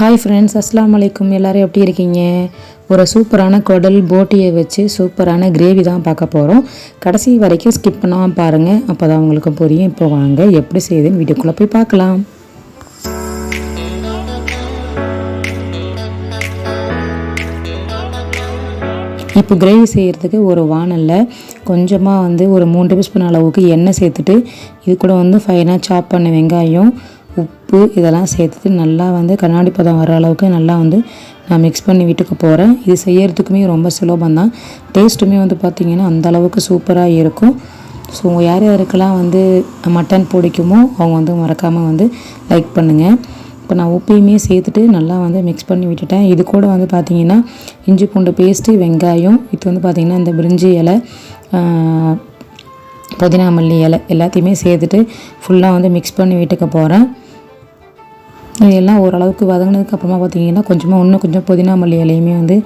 Hi friends அஸ்லாம் வலைக்கும் எல்லோரும் எப்படி இருக்கீங்க? ஒரு சூப்பரான குடல் போட்டியை வச்சு சூப்பரான கிரேவி தான் பார்க்க போகிறோம் கடைசி வரைக்கும் ஸ்கிப் பண்ணாமல் பாருங்கள் அப்போ தான் உங்களுக்கு புரியும். இப்போ வாங்க எப்படி செய்யுதுன்னு வீடியோக்குள்ளே போய் பார்க்கலாம். இப்போ கிரேவி செய்கிறதுக்கு ஒரு வானலில் கொஞ்சமாக வந்து ஒரு மூணு டேபிள் ஸ்பூன் அளவுக்கு எண்ணெய் சேர்த்துட்டு இது கூட வந்து ஃபைனாக சாப் பண்ண வெங்காயம் உப்பு இதெல்லாம் சேர்த்துட்டு நல்லா வந்து கண்ணாடி பதம் வர அளவுக்கு நல்லா வந்து நான் மிக்ஸ் பண்ணி வீட்டுக்கு போகிறேன் இது செய்யறதுக்குமே ரொம்ப சுலபம் தான். டேஸ்ட்டுமே வந்து பார்த்திங்கன்னா அந்த அளவுக்கு சூப்பராக இருக்கும். ஸோ யார் யாருக்கெல்லாம் வந்து மட்டன் பிடிக்குமோ அவங்க வந்து மறக்காமல் வந்து லைக் பண்ணுங்கள் இப்போ நான் உப்பையுமே சேர்த்துட்டு நல்லா வந்து மிக்ஸ் பண்ணி விட்டுட்டேன். இது கூட வந்து பார்த்திங்கன்னா இஞ்சி பூண்டு பேஸ்ட்டு வெங்காயம் இது வந்து பார்த்திங்கன்னா இந்த பிரிஞ்சி இலை புதினா மல்லி இலை எல்லாத்தையுமே சேர்த்துட்டு ஃபுல்லாக வந்து மிக்ஸ் பண்ணி வீட்டுக்கு போகிறேன் இதெல்லாம் ஓரளவுக்கு வதங்கினதுக்கு அப்புறமா பார்த்தீங்கன்னா கொஞ்சமாக இன்னும் கொஞ்சம் புதினா மல்லி இலையுமே வந்து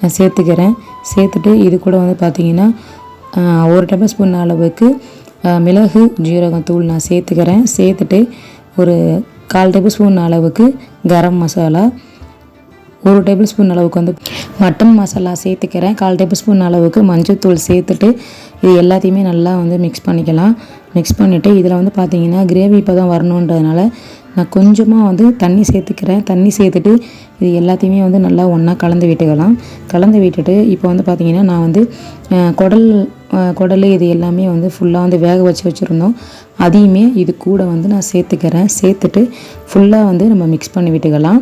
நான் சேர்த்துக்கிறேன். சேர்த்துட்டு இது கூட வந்து பார்த்தீங்கன்னா ஒரு டேபிள் ஸ்பூன் அளவுக்கு மிளகு ஜீரகம் தூள் நான் சேர்த்துக்கிறேன். சேர்த்துட்டு ஒரு கால் டேபிள் ஸ்பூன் அளவுக்கு கரம் மசாலா ஒரு டேபிள் ஸ்பூன் அளவுக்கு வந்து மட்டன் மசாலா சேர்த்துக்கிறேன். கால் டேபிள் ஸ்பூன் அளவுக்கு மஞ்சள்தூள் சேர்த்துட்டு இது எல்லாத்தையுமே நல்லா வந்து மிக்ஸ் பண்ணிக்கலாம். மிக்ஸ் பண்ணிவிட்டு இதில் வந்து பார்த்தீங்கன்னா கிரேவி இப்போ தான் வரணுன்றதுனால நான் கொஞ்சமாக வந்து தண்ணி சேர்த்துக்கிறேன். தண்ணி சேர்த்துட்டு இது எல்லாத்தையுமே வந்து நல்லா ஒன்றா கலந்து விட்டுக்கலாம். கலந்து விட்டுட்டு இப்போ வந்து பார்த்திங்கன்னா நான் வந்து குடல் குடல் இது எல்லாமே வந்து ஃபுல்லாக வந்து வேக வச்சு வச்சுருந்தோம். அதையுமே இது கூட வந்து நான் சேர்த்துக்கிறேன். சேர்த்துட்டு ஃபுல்லாக வந்து நம்ம மிக்ஸ் பண்ணி விட்டுக்கலாம்.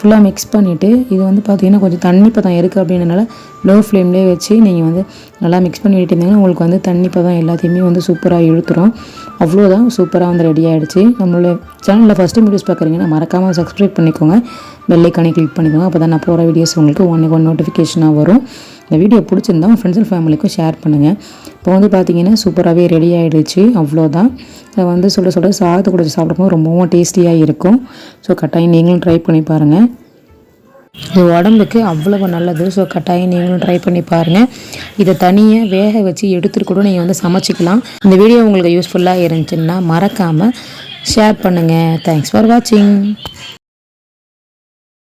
ஃபுல்லாக மிக்ஸ் பண்ணிவிட்டு இது வந்து பார்த்திங்கன்னா கொஞ்சம் தண்ணி பதம் இருக்குது அப்படின்றனால லோ ஃப்ளேம்லேயே வச்சு நீங்கள் வந்து நல்லா மிக்ஸ் பண்ணி விட்டுருந்தீங்கன்னா உங்களுக்கு வந்து தண்ணி பதம் எல்லாத்தையுமே வந்து சூப்பராக இழுத்துரும். அவ்வளோதான் சூப்பராக வந்து ரெடி ஆகிடுச்சு நம்மளோட சேனலில் ஃபஸ்ட்டு வீடியோஸ் பார்க்குறீங்கன்னா மறக்காமல் சப்ஸ்கிரைப் பண்ணிக்கோங்க. பெல்லைக்கானே கிளிக் பண்ணிக்கோங்க. அப்போ தான் நான் போகிற வீடியோஸ் உங்களுக்கு ஒன்றுக்கு ஒன் நோட்டிஃபிகேஷனாக வரும். இந்த வீடியோ பிடிச்சிருந்தா உங்கள் ஃப்ரெண்ட்ஸ் அண்ட் ஃபேமிலிக்கும் ஷேர் பண்ணுங்கள் இப்போ வந்து பார்த்திங்கன்னா சூப்பராகவே ரெடி ஆகிடுச்சு அவ்வளோதான். இதை வந்து சொல்ல சொல்ல சாதத்தை கூட சாப்பிடும்போது ரொம்பவும் டேஸ்டியாக இருக்கும். ஸோ கட்டாயம் நீங்களும் ட்ரை பண்ணி பாருங்கள் இது உடம்புக்கு அவ்வளவு நல்லது. ஸோ கட்டாயம் நீங்களும் ட்ரை பண்ணி பாருங்கள் இதை தனியாக வேக வச்சு எடுத்துகிட்டு கூட நீங்கள் வந்து சமைச்சிக்கலாம். இந்த வீடியோ உங்களுக்கு யூஸ்ஃபுல்லாக இருந்துச்சுன்னா மறக்காமல் ஷேர் பண்ணுங்கள் தேங்க்ஸ் ஃபார் வாட்சிங்